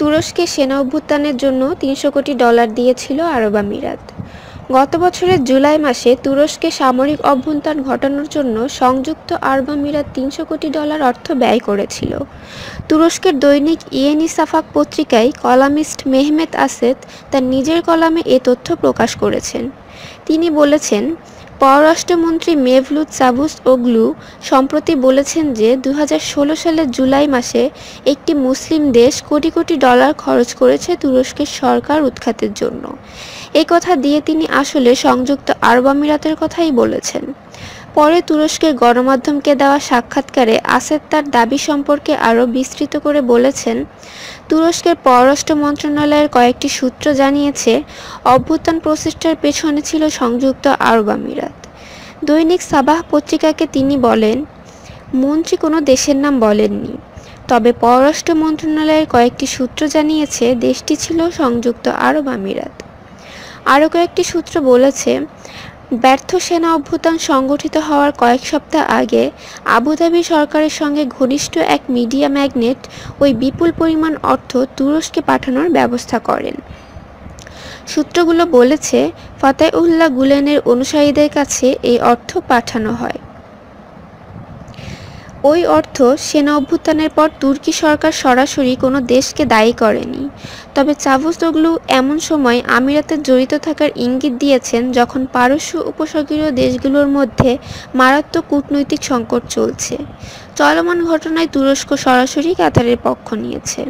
তুরস্কে সেনা অভ্যুত্থানের জন্য তিনশো কোটি ডলার দিয়েছিল আরব আমিরাত। গত বছরের জুলাই মাসে তুরস্কে সামরিক অভ্যুত্থান ঘটানোর জন্য সংযুক্ত আরব আমিরাত তিনশো কোটি ডলার অর্থ ব্যয় করেছিল। তুরস্কের দৈনিক ইয়েনি সাফাক পত্রিকায় কলামিস্ট মেহমেত আসেদ তার নিজের কলামে এ তথ্য প্রকাশ করেছেন। তিনি বলেছেন পররাষ্ট্রমন্ত্রী মেভলুত চাবুস ওগলু সম্প্রতি বলেছেন যে দু হাজার ষোলো সালের জুলাই মাসে একটি মুসলিম দেশ কোটি কোটি ডলার খরচ করেছে তুরস্কের সরকার উৎখাতের জন্য। এ কথা দিয়ে তিনি আসলে সংযুক্ত আরব আমিরাতের কথাই বলেছেন। পরে তুরস্কের গণমাধ্যমকে দেওয়া সাক্ষাৎকারে আসেদ তার দাবি সম্পর্কে আরও বিস্তৃত করে বলেছেন, তুরস্কের পররাষ্ট্র মন্ত্রণালয়ের কয়েকটি সূত্র জানিয়েছে, অভ্যুত্থান প্রচেষ্টার পেছনে ছিল সংযুক্ত আরব আমিরাত। দৈনিক সাবাহ পত্রিকাকে তিনি বলেন, মন্ত্রী কোনো দেশের নাম বলেননি, তবে পররাষ্ট্র মন্ত্রণালয়ের কয়েকটি সূত্র জানিয়েছে দেশটি ছিল সংযুক্ত আরব আমিরাত। আরও কয়েকটি সূত্র বলেছে ব্যর্থ সেনা অভ্যুত্থান সংগঠিত হওয়ার কয়েক সপ্তাহ আগে আবুধাবি সরকারের সঙ্গে ঘনিষ্ঠ এক মিডিয়া ম্যাগনেট ওই বিপুল পরিমাণ অর্থ তুরস্কে পাঠানোর ব্যবস্থা করেন। সূত্রগুলো বলেছে ফাতাইউল্লাহ গুলেনের অনুসারীদের কাছে এই অর্থ পাঠানো হয়। ওই অর্থ সেনা অভ্যুত্থানের পর তুর্কি সরকার সরাসরি কোনো দেশকে দায়ী করেনি। তবে চাভুসোগলু এমন সময় আমিরাতে জড়িত থাকার ইঙ্গিত দিয়েছেন যখন পারস্য উপসাগরীয় দেশগুলোর মধ্যে মারাত্মক কূটনৈতিক সংকট চলছে। চলমান ঘটনায় তুরস্ক সরাসরি কাতারের পক্ষ নিয়েছে।